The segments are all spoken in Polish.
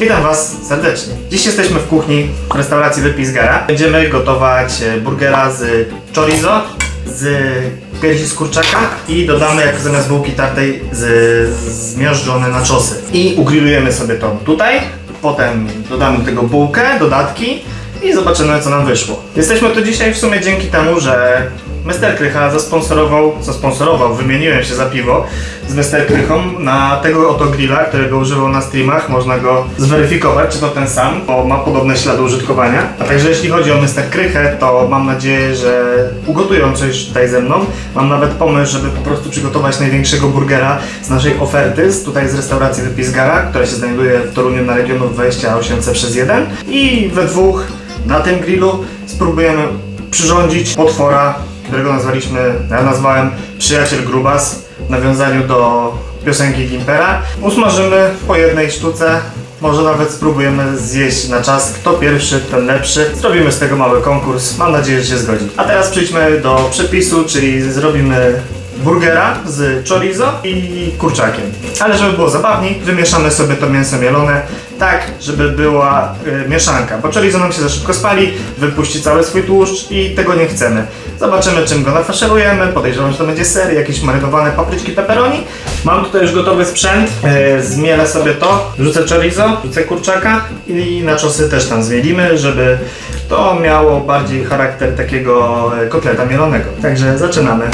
Witam Was serdecznie. Dziś jesteśmy w kuchni restauracji Wypizgara. Będziemy gotować e, burgera z chorizo, z piersi z kurczaka i dodamy jako zamiast bułki tartej z zmiażdżone naczosy. I ugrillujemy sobie to tutaj, potem dodamy do tego bułkę, dodatki i zobaczymy co nam wyszło. Jesteśmy tu dzisiaj w sumie dzięki temu, że Mester Krycha zasponsorował, zasponsorował, wymieniłem się za piwo z Mester Krychą na tego oto grilla, którego używał na streamach. Można go zweryfikować, czy to ten sam, bo ma podobne ślady użytkowania. A także jeśli chodzi o Mester Krychę, to mam nadzieję, że ugotują coś tutaj ze mną. Mam nawet pomysł, żeby po prostu przygotować największego burgera z naszej oferty, z tutaj z restauracji Wypizgara, która się znajduje w Toruniu na regionu 28 przez 1 i we dwóch na tym grillu spróbujemy przyrządzić potwora, którego nazwaliśmy, ja nazwałem Przyjaciel Grubas w nawiązaniu do piosenki Gimpera. Usmażymy po jednej sztuce, może nawet spróbujemy zjeść na czas, kto pierwszy, ten lepszy. Zrobimy z tego mały konkurs, mam nadzieję, że się zgodzi. A teraz przejdźmy do przepisu, czyli zrobimy burgera z chorizo i kurczakiem. Ale żeby było zabawniej, wymieszamy sobie to mięso mielone tak, żeby była y, mieszanka, bo chorizo nam się za szybko spali, wypuści cały swój tłuszcz i tego nie chcemy. Zobaczymy czym go nafaszerujemy, podejrzewam, że to będzie ser, jakieś marynowane papryczki, pepperoni. Mam tutaj już gotowy sprzęt, y, zmielę sobie to, rzucę chorizo, rzucę kurczaka i na czosy też tam zmielimy, żeby to miało bardziej charakter takiego y, kotleta mielonego. Także zaczynamy.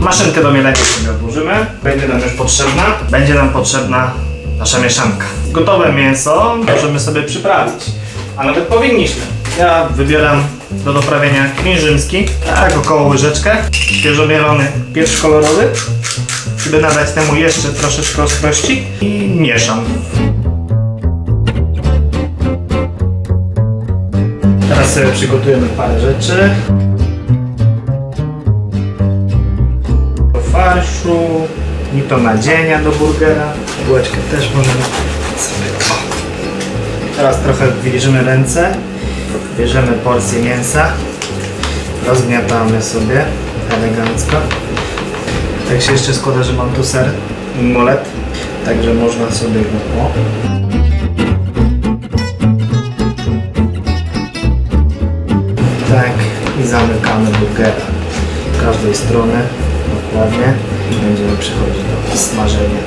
Maszynkę do mielenia sobie odłożymy. Będzie nam już potrzebna. Będzie nam potrzebna nasza mieszanka. Gotowe mięso możemy sobie przyprawić. A nawet powinniśmy. Ja wybieram do doprawienia kmień rzymski, tak około łyżeczkę. Świeżo mielony pieprz kolorowy, żeby nadać temu jeszcze troszeczkę ostrości i mieszam. Teraz sobie przygotujemy parę rzeczy. Ni to nadzienia do burgera. Bułeczkę też możemy sobie. Teraz trochę wilżymy ręce, bierzemy porcję mięsa, rozgniatamy sobie elegancko. Tak się jeszcze składa, że mam tu ser molet, także można sobie go o. Tak, i zamykamy burgera z każdej strony dokładnie i będziemy przechodzić do smażenia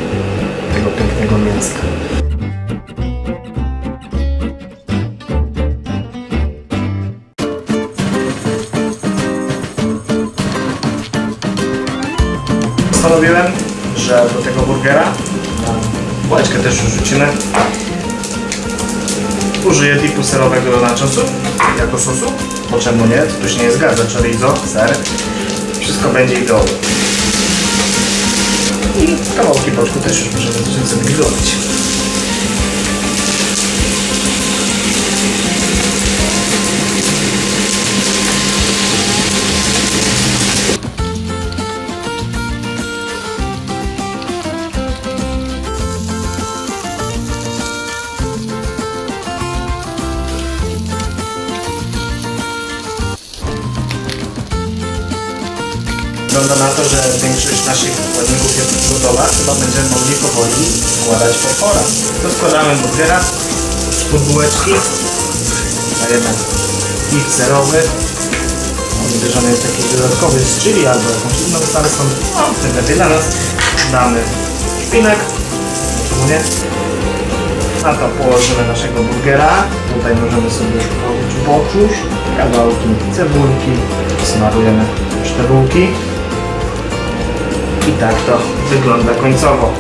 tego pięknego mięska. Postanowiłem, że do tego burgera bułeczkę też rzucimy użyję dipu serowego do nachosów jako sosu, bo czemu nie? Tu się nie zgadza, chorizo, ser, wszystko będzie idealne. I kawałki boczku też już możemy grillować. Wygląda na to, że większość naszych składników gotowa. Chyba będziemy mogli powoli składać potwora. To składamy burgera pod bułeczki. Dajemy pik serowy. On bierzemy jest taki dodatkowy z chili albo jakąś inną salsą. No, tym lepiej dla nas. Damy szpinek. Czemu nie? Na to położymy naszego burgera. Tutaj możemy sobie położyć boczusz, kawałki cebulki. Smarujemy szczegółki. I tak to wygląda końcowo.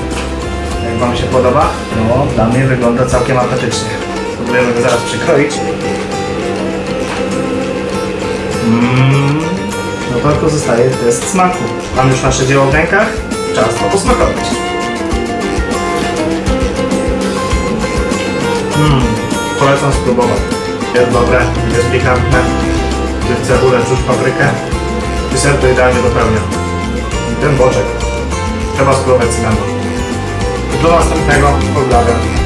Jak Wam się podoba? No, dla mnie wygląda całkiem apetycznie. Spróbujemy go zaraz przykroić. Mmm, no to tylko zostaje test smaku. Mam już nasze dzieło w rękach. Czas to posmakować. Mmm, polecam spróbować. Jest dobre, jest pikantne. Jest cebulę, czuć paprykę. I ser to idealnie dopełnia. Ten boczek. Trzeba spróbować cynamu. Do następnego. Pozdrawiam.